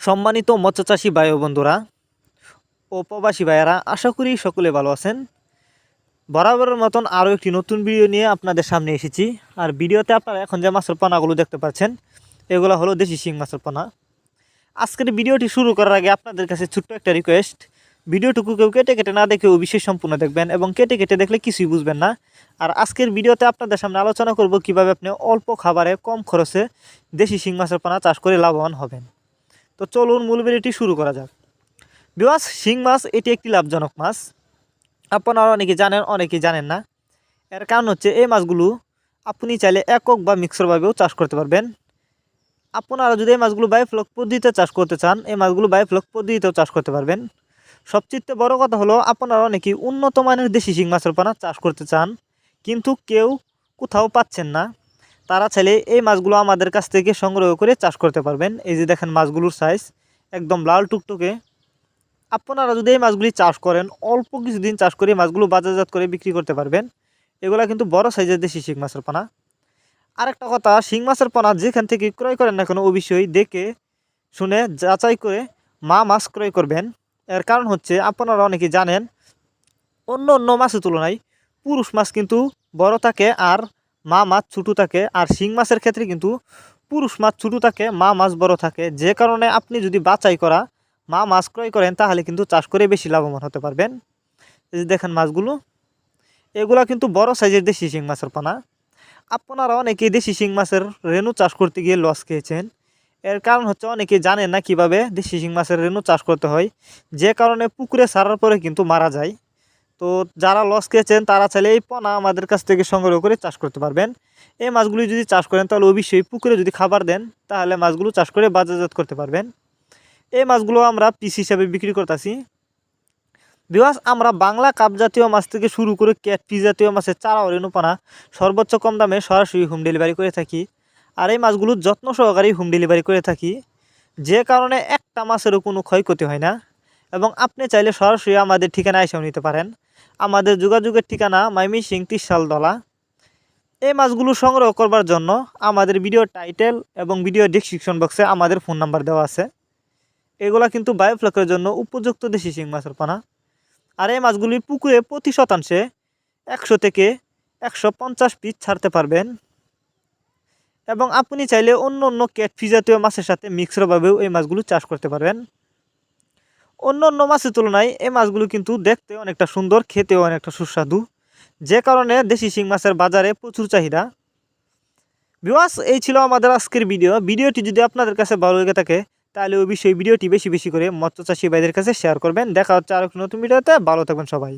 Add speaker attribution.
Speaker 1: সম্মানিত মৎস্যচাষী ও বন্ধুরা ও প্রবাসী ভাইয়েরা, আশা করি সকলে ভালো আছেন। বরাবরের মতন আরও একটি নতুন ভিডিও নিয়ে আপনাদের সামনে এসেছি। আর ভিডিওতে আপনারা এখন যে মাছের পোনাগুলো দেখতে পাচ্ছেন, এগুলো হলো দেশি শিং মাছের পোনা। আজকের ভিডিওটি শুরু করার আগে আপনাদের কাছে ছোট্ট একটা রিকোয়েস্ট ভিডিওটুকু কেউ কেটে কেটে না দেখে অবশ্যই সম্পূর্ণ দেখবেন এবং কেটে কেটে দেখলে কিছুই বুঝবেন না। আর আজকের ভিডিওতে আপনাদের সামনে আলোচনা করব কীভাবে আপনি অল্প খাবারে কম খরচে দেশি শিং মাছের পোনা চাষ করে লাভবান হবেন। তো চলুন মূল ভিডিওটি শুরু করা যাক। বিবাস শিং মাছ, এটি একটি লাভজনক মাছ। আপনারা অনেকে জানেন অনেকে জানেন না। এর কারণ হচ্ছে, এই মাছগুলো আপনি চাইলে একক বা মিক্সরভাবেও চাষ করতে পারবেন। আপনারা যদি এই মাছগুলো বায়োফ্লক পদ্ধতিতে চাষ করতে চান, এই মাছগুলো বায়োফ্লক পদ্ধতিতেও চাষ করতে পারবেন। সবচেয়ে বড় কথা হলো, আপনারা অনেকেই উন্নত মানের দেশি শিং মাছের পানা চাষ করতে চান, কিন্তু কেউ কোথাও পাচ্ছেন না। তারা চাইলে এই মাছগুলো আমাদের কাছ থেকে সংগ্রহ করে চাষ করতে পারবেন। এই যে দেখেন মাছগুলোর সাইজ একদম লাল টুকটুকে। আপনারা যদি এই মাছগুলি চাষ করেন, অল্প কিছুদিন চাষ করে মাছগুলো বাজারজাত করে বিক্রি করতে পারবেন। এগুলা কিন্তু বড় সাইজের দেশি শিং মাছের পোনা। আরেকটা কথা, শিং মাছের পোনা যেখান থেকে ক্রয় করেন না কেন অবশ্যই দেখে, শুনে, যাচাই করে মা মাছ ক্রয় করবেন। এর কারণ হচ্ছে, আপনারা অনেকে জানেন, অন্য অন্য মাছের তুলনায় পুরুষ মাছ কিন্তু বড় থাকে আর মা মাছ ছোটো থাকে আর শিং মাছের ক্ষেত্রে কিন্তু পুরুষ মাছ ছোটো থাকে, মা মাছ বড় থাকে। যে কারণে আপনি যদি বাছাই করা মা মাছ ক্রয় করেন, তাহলে কিন্তু চাষ করে বেশি লাভবান হতে পারবেন। এই দেখেন মাছগুলো, এগুলা কিন্তু বড় সাইজের দেশি শিং মাছের পানা। আপনারা অনেকে দেশি শিং মাছের রেণু চাষ করতে গিয়ে লস খেয়েছেন। এর কারণ হচ্ছে অনেকে জানেন না কীভাবে দেশি শিং মাছের রেণু চাষ করতে হয়। যে কারণে পুকুরে সারার পরে কিন্তু মারা যায়। তো যারা লস খেয়েছেন, তারা চাইলে এই পোনা আমাদের কাছ থেকে সংগ্রহ করে চাষ করতে পারবেন। এই মাছগুলি যদি চাষ করেন, তাহলে অবশ্যই পুকুরে যদি খাবার দেন, তাহলে মাছগুলো চাষ করে বাজারজাত করতে পারবেন। এই মাছগুলো আমরা পিস হিসাবে বিক্রি করতেছি। বিবাস আমরা বাংলা কাপ জাতীয় মাছ থেকে শুরু করে ক্যাট পি জাতীয় মাছের চারা রেণুপানা সর্বোচ্চ কম দামে সরাসরি হোম ডেলিভারি করে থাকি। আর এই মাছগুলো যত্ন সহকারেই হোম ডেলিভারি করে থাকি। যে কারণে একটা মাছেরও কোনো ক্ষয়ক্ষতি হয় না। এবং আপনি চাইলে সরাসরি আমাদের ঠিকানা এসেও নিতে পারেন। আমাদের যোগাযোগের ঠিকানা মাইমি সিং দলা এই মাছগুলো সংগ্রহ করবার জন্য আমাদের ভিডিও টাইটেল এবং ভিডিও ডিসক্রিপশন বক্সে আমাদের ফোন নাম্বার দেওয়া আছে। এগুলা কিন্তু বায়োফ্লকের জন্য উপযুক্ত দেশি শিং মাছের পানা। আর এই মাছগুলি পুকুরে প্রতি শতাংশে একশো থেকে একশো পঞ্চাশ পিস ছাড়তে পারবেন। এবং আপনি চাইলে অন্য অন্য ক্যাটফি জাতীয় মাছের সাথে মিক্সরভাবেও এই মাছগুলো চাষ করতে পারবেন। অন্য অন্য মাছের তুলনায় এই মাছগুলো কিন্তু দেখতে অনেকটা সুন্দর, খেতেও অনেকটা সুস্বাদু। যে কারণে দেশি শিং মাছের বাজারে প্রচুর চাহিদা। বিওয়াস এই ছিল আমাদের আজকের ভিডিও ভিডিওটি যদি আপনাদের কাছে ভালো লেগে থাকে, তাহলে অবশ্যই ভিডিওটি বেশি বেশি করে মৎস্য চাষি ভাইদের কাছে শেয়ার করবেন। দেখা হচ্ছে আর নতুন ভিডিওতে ভালো থাকবেন সবাই।